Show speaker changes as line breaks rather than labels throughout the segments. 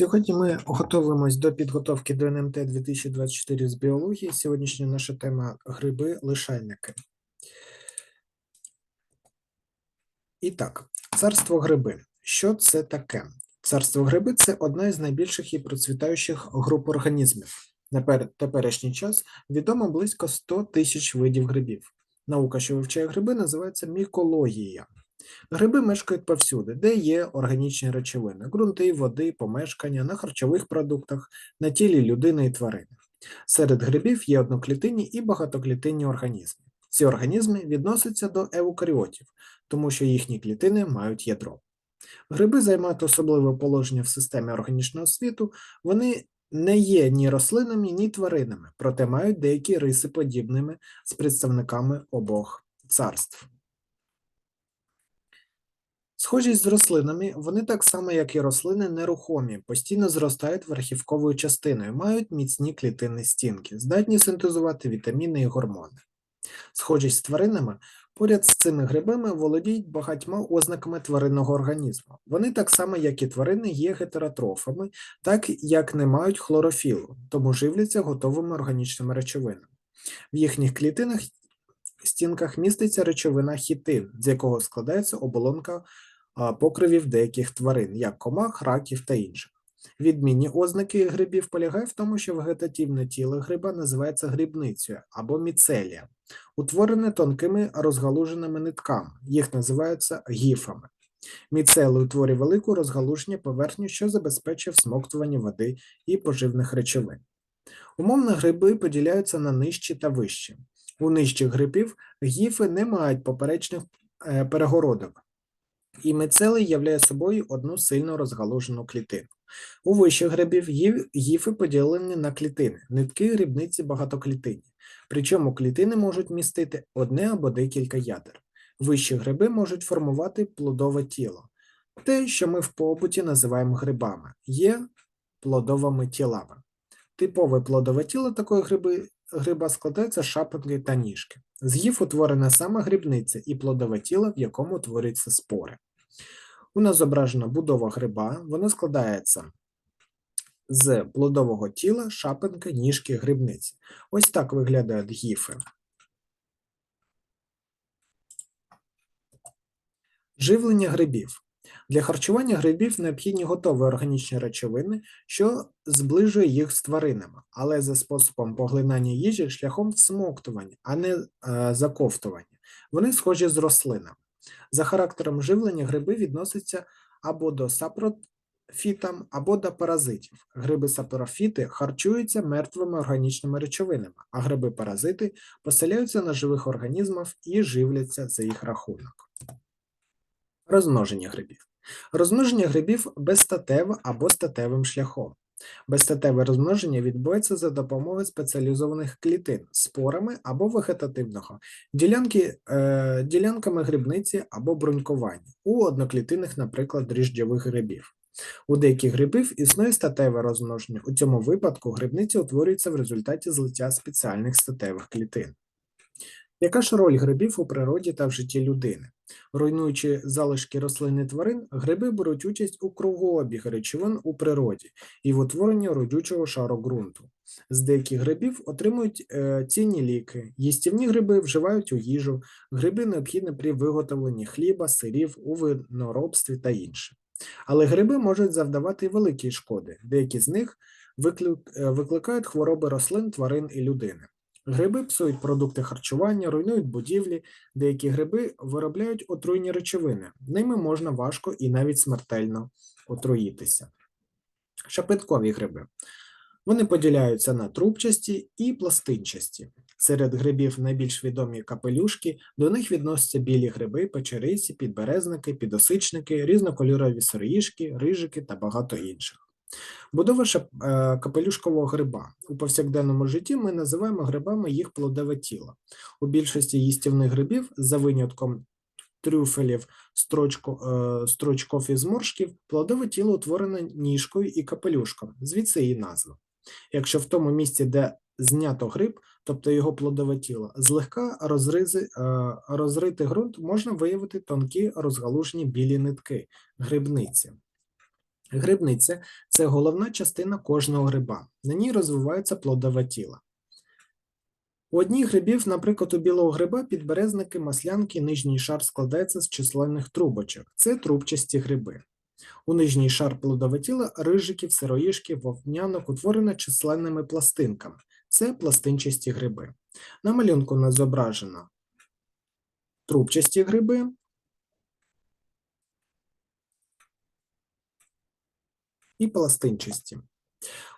Сьогодні ми готуємось до підготовки до НМТ 2024 з біології. Сьогоднішня наша тема гриби-лишайники. І так, царство гриби. Що це таке? Царство гриби це одна із найбільших і процвітаючих груп організмів. На теперішній час відомо близько 100 тисяч видів грибів. Наука, що вивчає гриби, називається мікологія. Гриби мешкають повсюди, де є органічні речовини: ґрунти, води, помешкання, на харчових продуктах, на тілі людини і тварини. Серед грибів є одноклітинні і багатоклітинні організми. Ці організми відносяться до еукаріотів, тому що їхні клітини мають ядро. Гриби займають особливе положення в системі органічного світу. Вони не є ні рослинами, ні тваринами, проте мають деякі риси подібними з представниками обох царств. Схожість з рослинами, вони так само, як і рослини, нерухомі, постійно зростають верхівковою частиною, мають міцні клітинні стінки, здатні синтезувати вітаміни і гормони. Схожість з тваринами, поряд з цими грибами володіють багатьма ознаками тваринного організму. Вони так само, як і тварини, є гетеротрофами, так як не мають хлорофілу, тому живляться готовими органічними речовинами. В їхніх клітинах стінках міститься речовина хітин, з якого складається оболонка покривів деяких тварин, як комах, раків та інших. Відмінні ознаки грибів полягають в тому, що вегетативне тіло гриба називається грибницею або міцелія, утворене тонкими розгалуженими нитками, їх називаються гіфами. Міцелий утворює велику розгалуження поверхню, що забезпечує всмоктування води і поживних речовин. Умовно гриби поділяються на нижчі та вищі. У нижчих грибів гіфи не мають поперечних е, перегородок, і мицелий являє собою одну сильно розгалужену клітину. У вищих грибів гі- гіфи поділені на клітини, нитки грибниці багатоклітинні, причому клітини можуть містити одне або декілька ядер. Вищі гриби можуть формувати плодове тіло. Те, що ми в побуті називаємо грибами, є плодовими тілами. Типове плодове тіло такої гриби, гриба складається з шапинки та ніжки. З гіф утворена саме грибниця і плодове тіло, в якому утворюються спори. У нас зображена будова гриба, вона складається з плодового тіла, шапинки, ніжки, грибниці. Ось так виглядають гіфи. Живлення грибів. Для харчування грибів необхідні готові органічні речовини, що зближує їх з тваринами, але за способом поглинання їжі шляхом всмоктування, а не е, заковтування. Вони схожі з рослинами. За характером живлення гриби відносяться або до сапрофітам, або до паразитів. Гриби-сапрофіти харчуються мертвими органічними речовинами, а гриби-паразити поселяються на живих організмах і живляться за їх рахунок. Розмноження грибів. Розмноження грибів безстатеве або статевим шляхом. Безстатеве розмноження відбувається за допомогою спеціалізованих клітин, спорами або вегетативного, ділянки, е, ділянками грибниці або брунькування, у одноклітинних, наприклад, дріжджових грибів. У деяких грибів існує статеве розмноження. У цьому випадку грибниця утворюється в результаті злиття спеціальних статевих клітин. Яка ж роль грибів у природі та в житті людини? Руйнуючи залишки рослин і тварин, гриби беруть участь у кругообіг речовин у природі і в утворенні родючого шару ґрунту. З деяких грибів отримують е, цінні ліки, їстівні гриби вживають у їжу, гриби необхідні при виготовленні хліба, сирів, у виноробстві та інше. Але гриби можуть завдавати великі шкоди, деякі з них е, викликають хвороби рослин, тварин і людини. Гриби псують продукти харчування, руйнують будівлі, деякі гриби виробляють отруйні речовини. Ними можна важко і навіть смертельно отруїтися. Шапиткові гриби. Вони поділяються на трубчасті і пластинчасті. Серед грибів найбільш відомі капелюшки, до них відносяться білі гриби, печериці, підберезники, підосичники, різнокольорові сироїжки, рижики та багато інших. Будова е, капелюшкового гриба. У повсякденному житті ми називаємо грибами їх плодове тіло. У більшості їстівних грибів, за винятком трюфелів, строчко, е, строчков і зморшків, плодове тіло утворене ніжкою і капелюшком, звідси її назва. Якщо в тому місці, де знято гриб, тобто його плодове тіло, злегка розризи, е, розрити ґрунт, можна виявити тонкі розгалужені білі нитки, грибниці. Грибниця це головна частина кожного гриба. На ній розвивається плодове тіло. У одній грибів, наприклад, у білого гриба підберезники, маслянки, нижній шар складається з численних трубочок. Це трубчасті гриби. У нижній шар плодове тіла рижиків, сироїшків, вовнянок утворено численними пластинками. Це пластинчасті гриби. На малюнку нас зображено трубчасті гриби. І пластинчасті.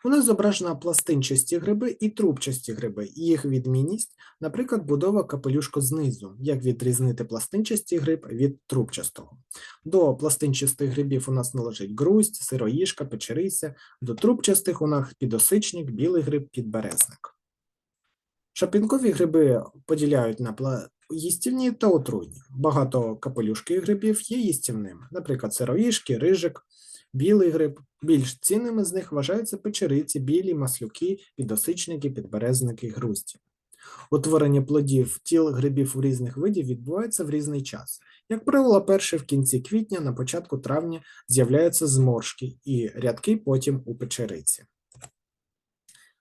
У нас зображено пластинчасті гриби і трубчасті гриби. Їх відмінність, наприклад, будова капелюшка знизу, як відрізнити пластинчасті гриб від трубчастого. До пластинчастих грибів у нас належить грусть, сироїшка, печериця, до трубчастих у нас підосичник, білий гриб, підберезник. Шапінкові гриби поділяють на їстівні та отруйні. Багато капелюшких грибів є їстівними, наприклад, сироїшки, рижик, білий гриб. Більш цінними з них вважаються печериці, білі, маслюки, підосичники, підберезники, грусті. Утворення плодів тіл грибів у різних видів відбувається в різний час. Як правило, перші в кінці квітня, на початку травня з'являються зморшки і рядки потім у печериці.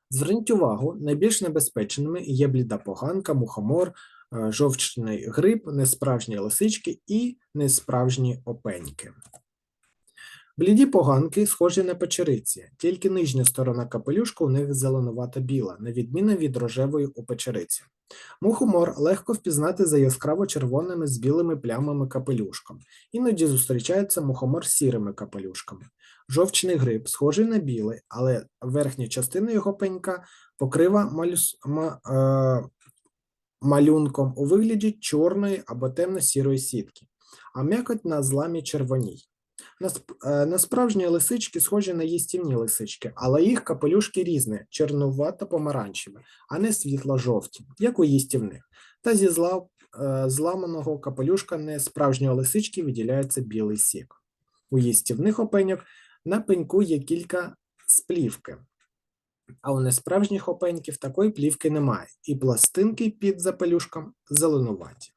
Зверніть увагу, найбільш небезпечними є бліда поганка, мухомор, е, жовчний гриб, несправжні лисички і несправжні опеньки. Бліді поганки схожі на печериці, тільки нижня сторона капелюшка у них зеленувата біла, на відміну від рожевої у печериці. Мухомор легко впізнати за яскраво червоними з білими плямами капелюшком. Іноді зустрічається мухомор з сірими капелюшками. Жовчний гриб схожий на білий, але верхня частина його пенька покрива малюс... ма... е... малюнком у вигляді чорної або темно-сірої сітки, а м'якоть на зламі червоній. Насп- е, Насправжні лисички схожі на їстівні лисички, але їх капелюшки різні, чернувато-помаранчеві, а не світло-жовті, як у їстівних. Та зі зла, е, зламаного капелюшка несправжньої лисички виділяється білий сік. У їстівних опеньок на пеньку є кілька сплівки, а у несправжніх опеньків такої плівки немає, і пластинки під запелюшком зеленуваті.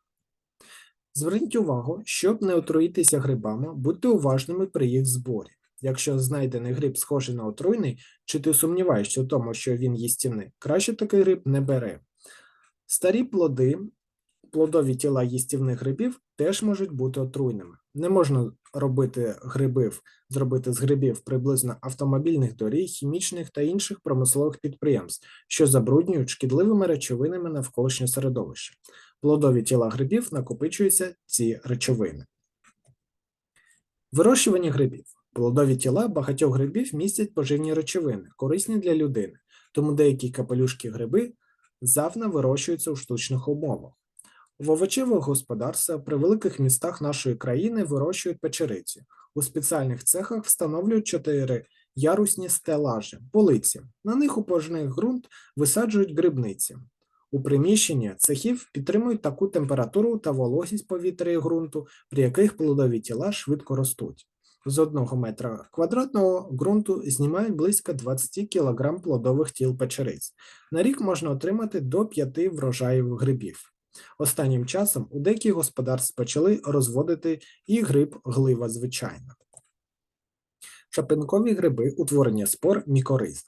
Зверніть увагу, щоб не отруїтися грибами, будьте уважними при їх зборі. Якщо знайдений гриб схожий на отруйний, чи ти сумніваєшся у тому, що він їстівний, краще такий гриб не бери. Старі плоди, плодові тіла їстівних грибів теж можуть бути отруйними. Не можна робити грибів, зробити з грибів приблизно автомобільних доріг, хімічних та інших промислових підприємств, що забруднюють шкідливими речовинами навколишнє середовище. Плодові тіла грибів накопичуються ці речовини. Вирощування грибів. Плодові тіла багатьох грибів містять поживні речовини, корисні для людини, тому деякі капелюшки гриби завна вирощуються у штучних умовах. В овочевих господарствах при великих містах нашої країни вирощують печериці. У спеціальних цехах встановлюють чотири ярусні стелажі, полиці. На них у пожний ґрунт висаджують грибниці. У приміщенні цехів підтримують таку температуру та вологість повітря і ґрунту, при яких плодові тіла швидко ростуть. З одного метра квадратного ґрунту знімають близько 20 кг плодових тіл печериць. На рік можна отримати до 5 врожаїв грибів. Останнім часом у деяких господарств почали розводити і гриб глива звичайна. Шапинкові гриби утворення спор мікориз.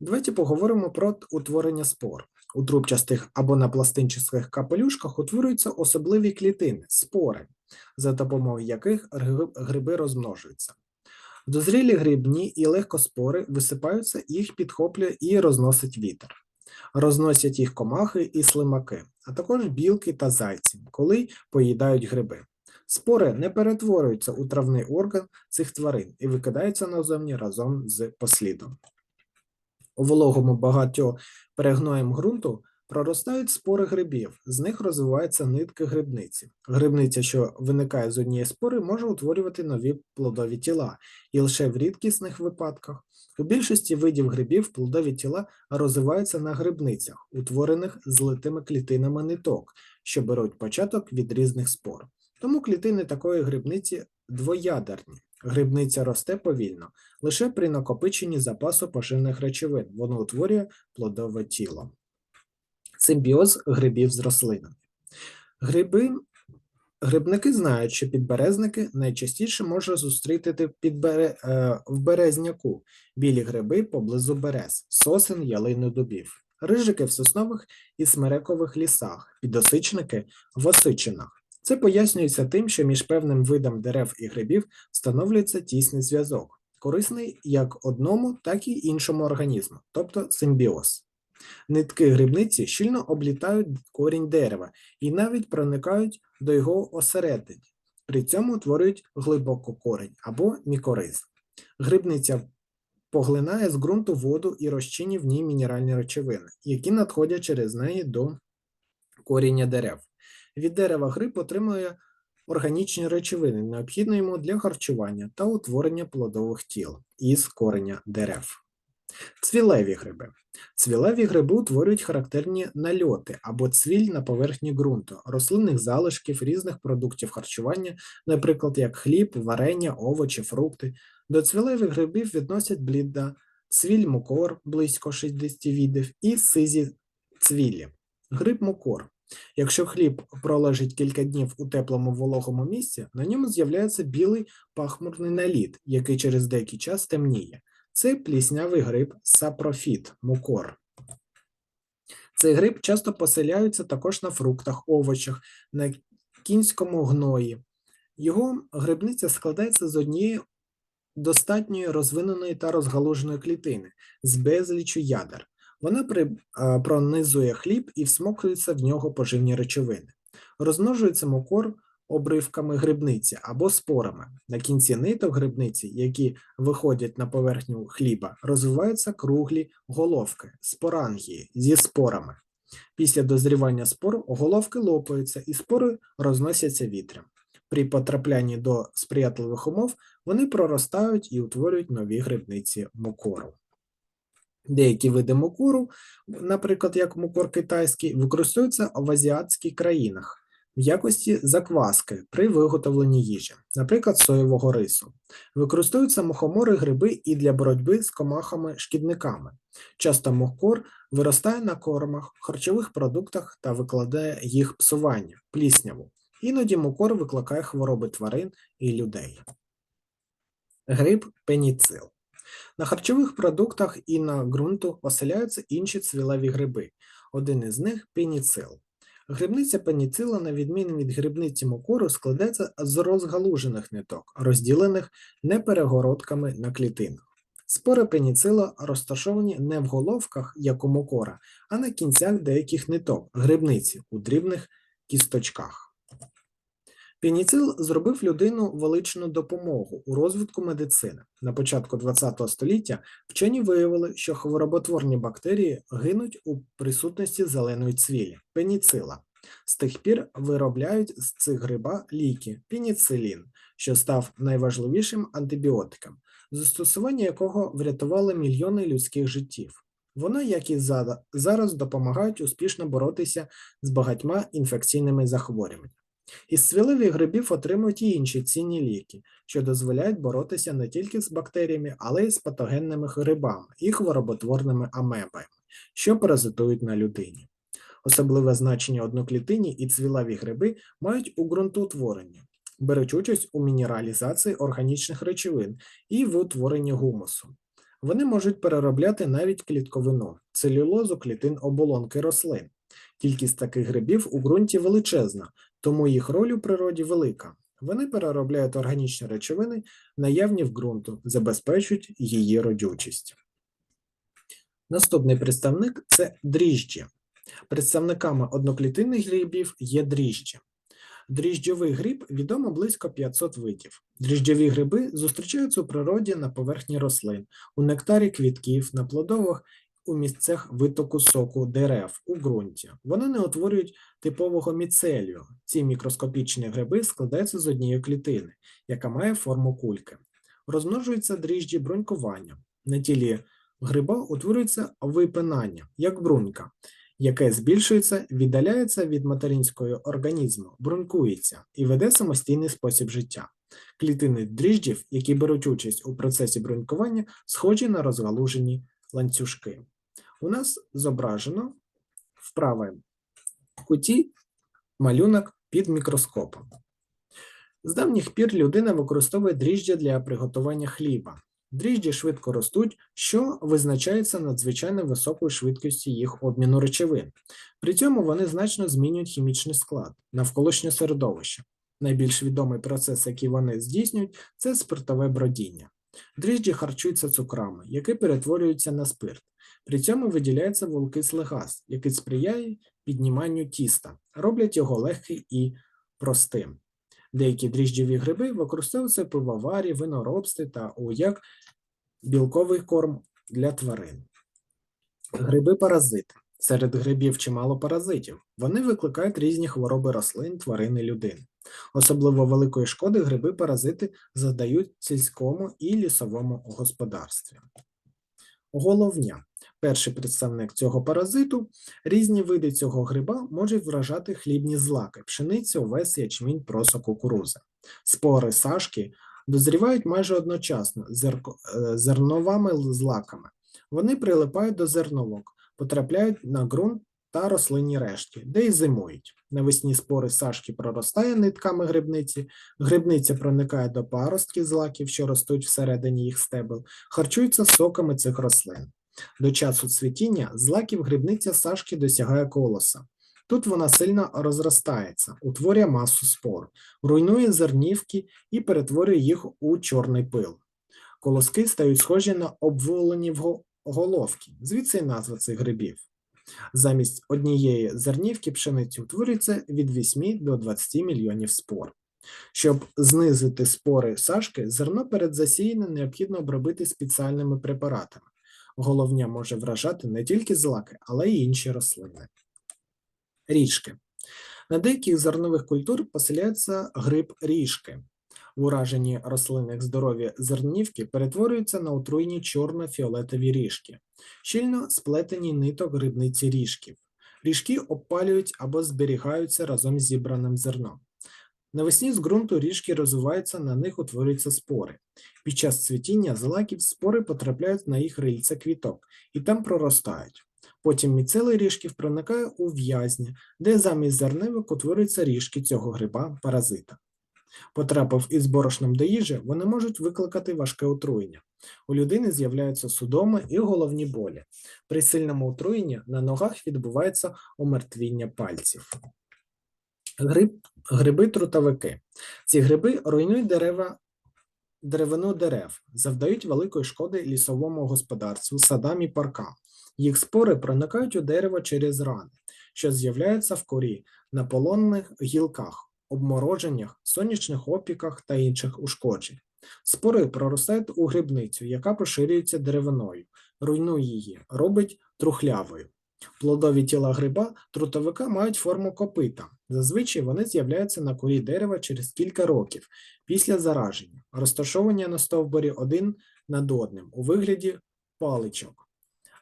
Давайте поговоримо про утворення спор. У трубчастих або на пластинчастих капелюшках утворюються особливі клітини спори, за допомогою яких гриби розмножуються. Дозрілі грибні і легкоспори висипаються, їх підхоплює і розносить вітер. Розносять їх комахи і слимаки, а також білки та зайці, коли поїдають гриби. Спори не перетворюються у травний орган цих тварин і викидаються назовні разом з послідом. У вологому багатьох перегноєм ґрунту проростають спори грибів, з них розвиваються нитки грибниці. Грибниця, що виникає з однієї спори, може утворювати нові плодові тіла, і лише в рідкісних випадках. У більшості видів грибів плодові тіла розвиваються на грибницях, утворених злитими клітинами ниток, що беруть початок від різних спор. Тому клітини такої грибниці двоядерні. Грибниця росте повільно, лише при накопиченні запасу поживних речовин воно утворює плодове тіло. Симбіоз грибів з рослинами. Гриби Грибники знають, що підберезники найчастіше можна зустріти підбере... е, в березняку, білі гриби поблизу берез, сосен, ялин і дубів, рижики в соснових і смерекових лісах, підосичники в осичинах. Це пояснюється тим, що між певним видом дерев і грибів встановлюється тісний зв'язок, корисний як одному, так і іншому організму, тобто симбіоз. Нитки грибниці щільно облітають корінь дерева і навіть проникають до його осередині. При цьому утворюють глибококорень або мікориз. Грибниця поглинає з ґрунту воду і розчинює в ній мінеральні речовини, які надходять через неї до коріння дерев. Від дерева гриб отримує органічні речовини, необхідні йому для харчування та утворення плодових тіл із кореня дерев. Цвілеві гриби. Цвілеві гриби утворюють характерні нальоти або цвіль на поверхні ґрунту, рослинних залишків різних продуктів харчування, наприклад, як хліб, варення, овочі, фрукти. До цвілевих грибів відносять бліда, цвіль мукор близько 60 видів і сизі цвілі. Гриб мукор. Якщо хліб пролежить кілька днів у теплому вологому місці, на ньому з'являється білий пахмурний наліт, який через деякий час темніє. Це пліснявий гриб сапрофіт, мукор. Цей гриб часто поселяється також на фруктах, овочах, на кінському гної. Його грибниця складається з однієї достатньої розвиненої та розгалуженої клітини з безлічу ядер. Вона при, а, пронизує хліб і всмоктується в нього поживні речовини. Розмножується мукор обривками грибниці або спорами. На кінці ниток грибниці, які виходять на поверхню хліба, розвиваються круглі головки, спорангії зі спорами. Після дозрівання спор головки лопаються і спори розносяться вітрям. При потраплянні до сприятливих умов вони проростають і утворюють нові грибниці мукору. Деякі види мукору, наприклад, як мукор китайський, використовуються в азіатських країнах в якості закваски при виготовленні їжі, наприклад, соєвого рису. Використовуються мухомори гриби і для боротьби з комахами-шкідниками. Часто мухкор виростає на кормах, харчових продуктах та викладає їх псування, плісняву. Іноді мукор викликає хвороби тварин і людей. Гриб пеніцил. На харчових продуктах і на ґрунту оселяються інші цвілеві гриби. Один із них пеніцил. Грибниця пеніцила, на відміну від грибниці мукору, складається з розгалужених ниток, розділених не перегородками на клітинах. Спори пеніцила розташовані не в головках, як у мукора, а на кінцях деяких ниток грибниці у дрібних кісточках. Пеніцил зробив людину величну допомогу у розвитку медицини. На початку ХХ століття вчені виявили, що хвороботворні бактерії гинуть у присутності зеленої цвілі пеніцила. З тих пір виробляють з цих гриба ліки пеніцилін, що став найважливішим антибіотиком, застосування якого врятувало мільйони людських життів. Воно, як і зараз, допомагають успішно боротися з багатьма інфекційними захворюваннями. Із цвілевих грибів отримують і інші цінні ліки, що дозволяють боротися не тільки з бактеріями, але й з патогенними грибами і хвороботворними амебами, що паразитують на людині. Особливе значення одноклітинні і цвілаві гриби мають у ґрунтоутворенні, беруть участь у мінералізації органічних речовин і в утворенні гумусу. Вони можуть переробляти навіть клітковину, целюлозу клітин оболонки рослин. Кількість таких грибів у ґрунті величезна, тому їх роль у природі велика. Вони переробляють органічні речовини, наявні в ґрунту, забезпечують її родючість. Наступний представник це дріжджі. Представниками одноклітинних грибів є дріжджі. Дріжджовий гриб відомо близько 500 видів. Дріжджові гриби зустрічаються у природі на поверхні рослин, у нектарі квітків, на плодових у місцях витоку соку дерев у ґрунті. Вони не утворюють типового міцелію. Ці мікроскопічні гриби складаються з однієї клітини, яка має форму кульки. Розмножуються дріжджі брунькуванням. На тілі гриба утворюється випинання, як брунька, яке збільшується, віддаляється від материнського організму, брунькується і веде самостійний спосіб життя. Клітини дріжджів, які беруть участь у процесі брунькування, схожі на розгалужені ланцюжки. У нас зображено в правому куті малюнок під мікроскопом. З давніх пір людина використовує дріжджі для приготування хліба. Дріжджі швидко ростуть, що визначається надзвичайно високою швидкістю їх обміну речовин. При цьому вони значно змінюють хімічний склад навколишнє середовище. Найбільш відомий процес, який вони здійснюють, це спиртове бродіння. Дріжджі харчуються цукрами, які перетворюються на спирт. При цьому виділяється вуглекислий газ, який сприяє підніманню тіста, роблять його легким і простим. Деякі дріжджові гриби використовуються в пивоварі, виноробстві та у як білковий корм для тварин. Гриби-паразити. Серед грибів чимало паразитів. Вони викликають різні хвороби рослин, тварин і людини. Особливо великої шкоди гриби-паразити задають сільському і лісовому господарстві. Головня. Перший представник цього паразиту. Різні види цього гриба можуть вражати хлібні злаки, пшеницю, овес, ячмінь, просо, кукуруза. Спори сашки дозрівають майже одночасно з е, зерновими злаками. Вони прилипають до зерновок, потрапляють на ґрунт та рослинні рештки, де й зимують. Навесні спори сашки проростає нитками грибниці, грибниця проникає до паростків злаків, що ростуть всередині їх стебел, харчуються соками цих рослин. До часу цвітіння злаків грибниця сашки досягає колоса. Тут вона сильно розростається, утворює масу спор, руйнує зернівки і перетворює їх у чорний пил. Колоски стають схожі на обволені головки, звідси й назва цих грибів. Замість однієї зернівки пшениці утворюється від 8 до 20 мільйонів спор. Щоб знизити спори сашки, зерно перед засіянням необхідно обробити спеціальними препаратами. Головня може вражати не тільки злаки, але й інші рослини. Ріжки. На деяких зернових культур поселяється гриб ріжки. В ураженні рослинних здоров'я зернівки перетворюються на отруйні чорно-фіолетові ріжки, щільно сплетені ниток грибниці ріжків. Ріжки обпалюють або зберігаються разом з зібраним зерном. Навесні з ґрунту ріжки розвиваються, на них утворюються спори. Під час цвітіння злаків спори потрапляють на їх рильця квіток і там проростають. Потім міцелий ріжків проникає у в'язня, де замість зернивок утворюються ріжки цього гриба паразита. Потрапив із борошном до їжі, вони можуть викликати важке отруєння. У людини з'являються судоми і головні болі. При сильному отруєнні на ногах відбувається омертвіння пальців. Гриб, гриби-трутовики. Ці гриби руйнують дерева, деревину дерев, завдають великої шкоди лісовому господарству, садам і паркам. Їх спори проникають у дерево через рани, що з'являються в корі, на полонних гілках, обмороженнях, сонячних опіках та інших ушкоджень. Спори проростають у грибницю, яка поширюється деревиною, руйнує її, робить трухлявою. Плодові тіла гриба трутовика мають форму копита. Зазвичай вони з'являються на корі дерева через кілька років після зараження, розташовані на стовбурі один над одним у вигляді паличок.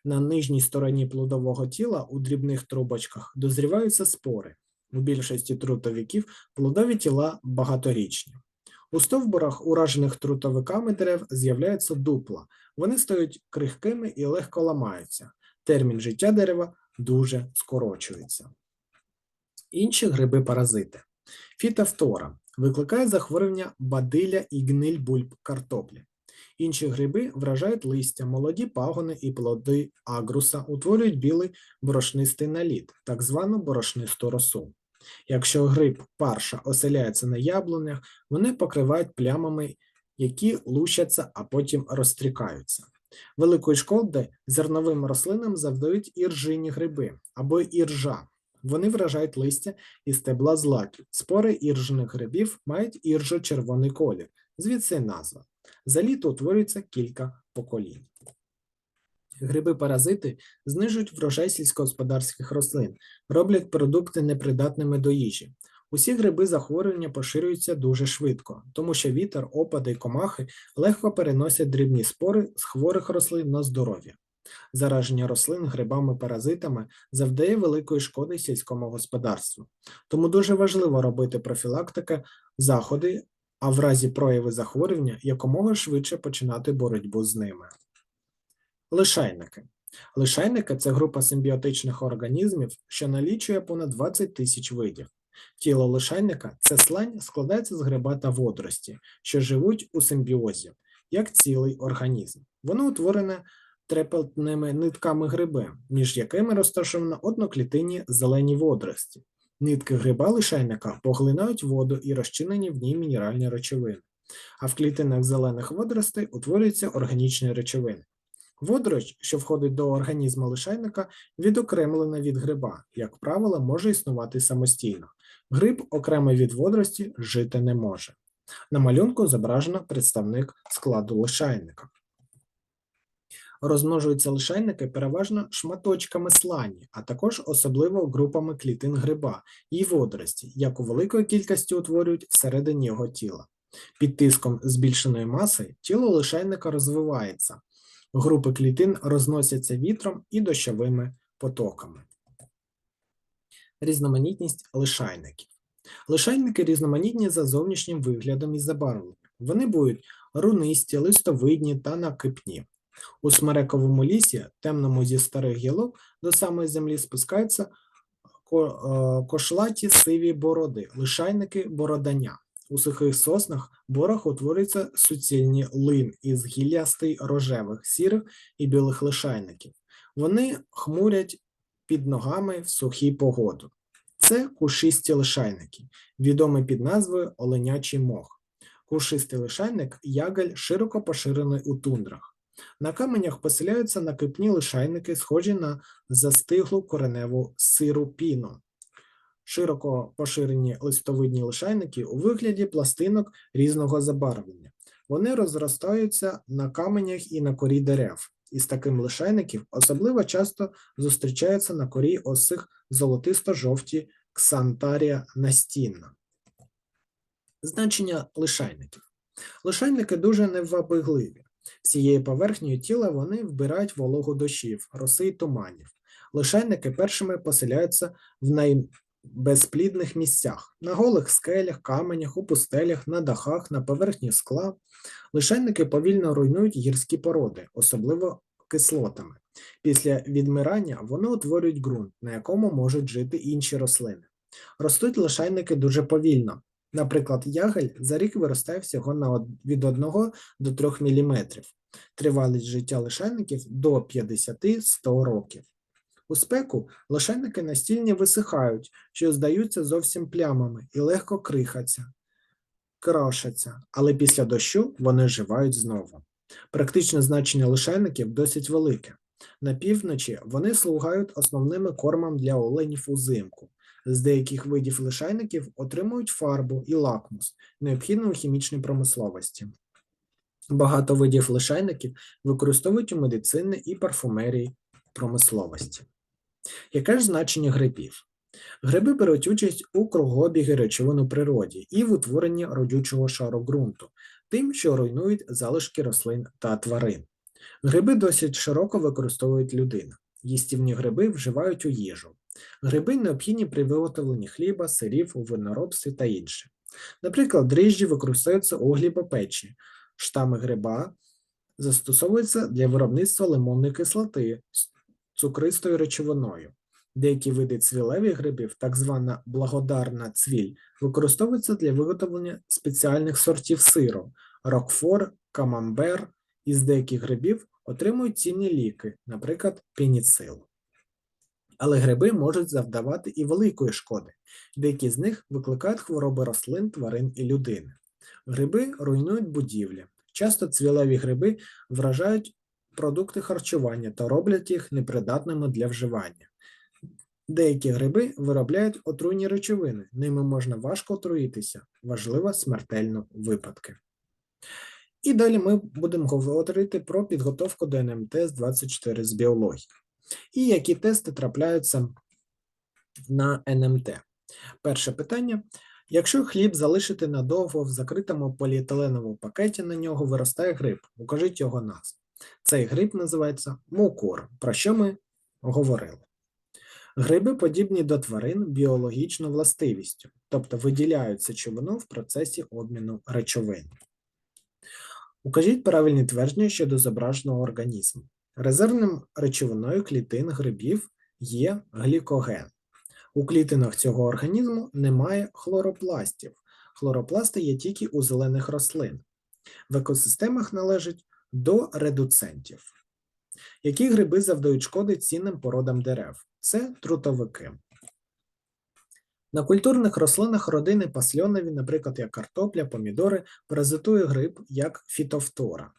На нижній стороні плодового тіла у дрібних трубочках дозріваються спори. У більшості трутовиків плодові тіла багаторічні. У стовбурах, уражених трутовиками дерев, з'являються дупла. Вони стають крихкими і легко ламаються. Термін життя дерева дуже скорочується. Інші гриби-паразити. Фітофтора викликає захворювання бадилля і гниль бульб картоплі. Інші гриби вражають листя, молоді пагони і плоди агруса, утворюють білий борошнистий наліт, так звану борошнисту росу. Якщо гриб парша оселяється на яблунях, вони покривають плямами, які лущаться, а потім розстрікаються. Великої шкоди зерновим рослинам завдають іржині гриби або іржа. Вони вражають листя і стебла злаків. Спори іржених грибів мають іржо-червоний колір, звідси назва. За літо утворюється кілька поколінь. Гриби-паразити знижують врожай сільськогосподарських рослин, роблять продукти непридатними до їжі. Усі гриби захворювання поширюються дуже швидко, тому що вітер, опади й комахи легко переносять дрібні спори з хворих рослин на здоров'я. Зараження рослин грибами-паразитами завдає великої шкоди сільському господарству. Тому дуже важливо робити профілактика, заходи, а в разі прояви захворювання якомога швидше починати боротьбу з ними. Лишайники. Лишайники це група симбіотичних організмів, що налічує понад 20 тисяч видів. Тіло лишайника це слань складається з гриба та водорості, що живуть у симбіозі, як цілий організм. Воно утворене трепетними нитками гриби, між якими розташовано одноклітинні зелені водорості. Нитки гриба лишайника поглинають воду і розчинені в ній мінеральні речовини, а в клітинах зелених водоростей утворюються органічні речовини. Водорож, що входить до організму лишайника, відокремлена від гриба, як правило, може існувати самостійно. Гриб окремо від водорості жити не може. На малюнку зображено представник складу лишайника. Розмножуються лишайники переважно шматочками слані, а також особливо групами клітин гриба і водорості, яку великою кількістю утворюють всередині його тіла. Під тиском збільшеної маси тіло лишайника розвивається, групи клітин розносяться вітром і дощовими потоками. Різноманітність лишайників. Лишайники різноманітні за зовнішнім виглядом і забарвленням. Вони будуть рунисті, листовидні та накипні. У смерековому лісі, темному зі старих гілок, до самої землі спускаються е, кошлаті сиві бороди, лишайники бородання. У сухих соснах борах утворюються суцільні лин із гіллястий рожевих, сірих і білих лишайників. Вони хмурять під ногами в сухій погоду. Це кушисті лишайники, відомі під назвою оленячий мох. Кушистий лишайник ягель широко поширений у тундрах. На каменях поселяються накипні лишайники, схожі на застиглу кореневу сиру піну. Широко поширені листовидні лишайники у вигляді пластинок різного забарвлення. Вони розростаються на каменях і на корі дерев. Із таким лишайників особливо часто зустрічаються на корі осих золотисто-жовті ксантарія настінна. Значення лишайників. Лишайники дуже невабигливі. Всією поверхнею тіла вони вбирають вологу дощів, роси й туманів. Лишайники першими поселяються в найбезплідних місцях на голих скелях, каменях, у пустелях, на дахах, на поверхні скла. Лишайники повільно руйнують гірські породи, особливо кислотами. Після відмирання вони утворюють ґрунт, на якому можуть жити інші рослини. Ростуть лишайники дуже повільно. Наприклад, ягель за рік виростає всього на від 1 до 3 мм. Тривалість життя лишайників до 50-100 років. У спеку лишайники настільні висихають, що здаються зовсім плямами і легко крихаться, крошаться, але після дощу вони живають знову. Практичне значення лишайників досить велике. На півночі вони слугають основними кормом для оленів узимку. З деяких видів лишайників отримують фарбу і лакмус, необхідну у хімічній промисловості. Багато видів лишайників використовують у медицині і парфумерії промисловості. Яке ж значення грибів? Гриби беруть участь у кругообігі речовин у природі і в утворенні родючого шару ґрунту, тим, що руйнують залишки рослин та тварин. Гриби досить широко використовують людина. Їстівні гриби вживають у їжу. Гриби необхідні при виготовленні хліба, сирів, у виноробстві та інше. Наприклад, дріжджі використовуються у глібопечі, штами гриба застосовуються для виробництва лимонної кислоти цукристою речовиною. Деякі види цвілевих грибів, так звана благодарна цвіль, використовуються для виготовлення спеціальних сортів сиру, рокфор, камамбер. Із деяких грибів отримують цінні ліки, наприклад, пеніцил. Але гриби можуть завдавати і великої шкоди. Деякі з них викликають хвороби рослин, тварин і людини. Гриби руйнують будівлі. Часто цвілеві гриби вражають продукти харчування та роблять їх непридатними для вживання. Деякі гриби виробляють отруйні речовини, ними можна важко отруїтися, важливо смертельно випадки. І далі ми будемо говорити про підготовку до НМТ з 24 з біології. І які тести трапляються на НМТ. Перше питання. Якщо хліб залишити надовго в закритому поліетиленовому пакеті, на нього виростає гриб. Укажіть його назву. Цей гриб називається мукор, про що ми говорили. Гриби подібні до тварин біологічно властивістю, тобто виділяють сечовину в процесі обміну речовин. Укажіть правильні твердження щодо зображеного організму. Резервним речовиною клітин грибів є глікоген. У клітинах цього організму немає хлоропластів. Хлоропласти є тільки у зелених рослин. В екосистемах належать до редуцентів. Які гриби завдають шкоди цінним породам дерев? Це трутовики. На культурних рослинах родини пасльонові, наприклад, як картопля, помідори, паразитує гриб як фітофтора.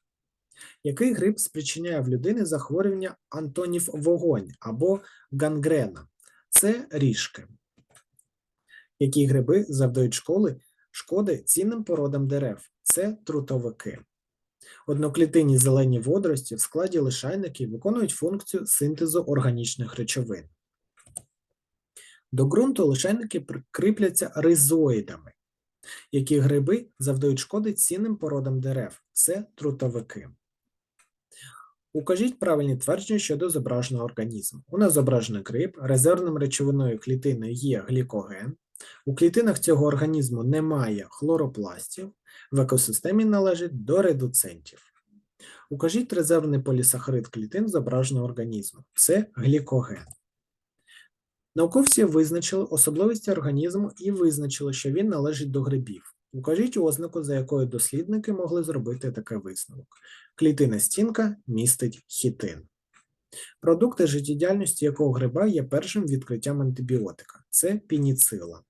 Який гриб спричиняє в людини захворювання антонів вогонь або гангрена? Це ріжки. Які гриби завдають школи, шкоди цінним породам дерев? Це трутовики. Одноклітинні зелені водорості в складі лишайників виконують функцію синтезу органічних речовин. До ґрунту лишайники прикріпляться ризоїдами. Які гриби завдають шкоди цінним породам дерев? Це трутовики. Укажіть правильні твердження щодо зображеного організму. У нас зображений гриб, резервним речовиною клітини є глікоген. У клітинах цього організму немає хлоропластів, в екосистемі належить до редуцентів. Укажіть резервний полісахарид клітин зображеного організму. Це глікоген. Науковці визначили особливості організму і визначили, що він належить до грибів. Укажіть ознаку, за якою дослідники могли зробити такий висновок. Клітина стінка містить хітин. Продукти життєдіяльності якого гриба є першим відкриттям антибіотика це пініцила.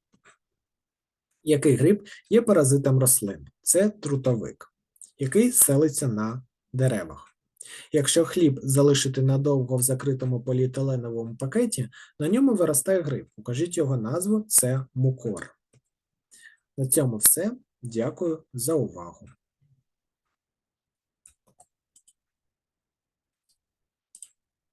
Який гриб є паразитом рослин? Це трутовик, який селиться на деревах. Якщо хліб залишити надовго в закритому поліетиленовому пакеті, на ньому виростає гриб. Укажіть його назву це мукор. На цьому все. Дякую за увагу.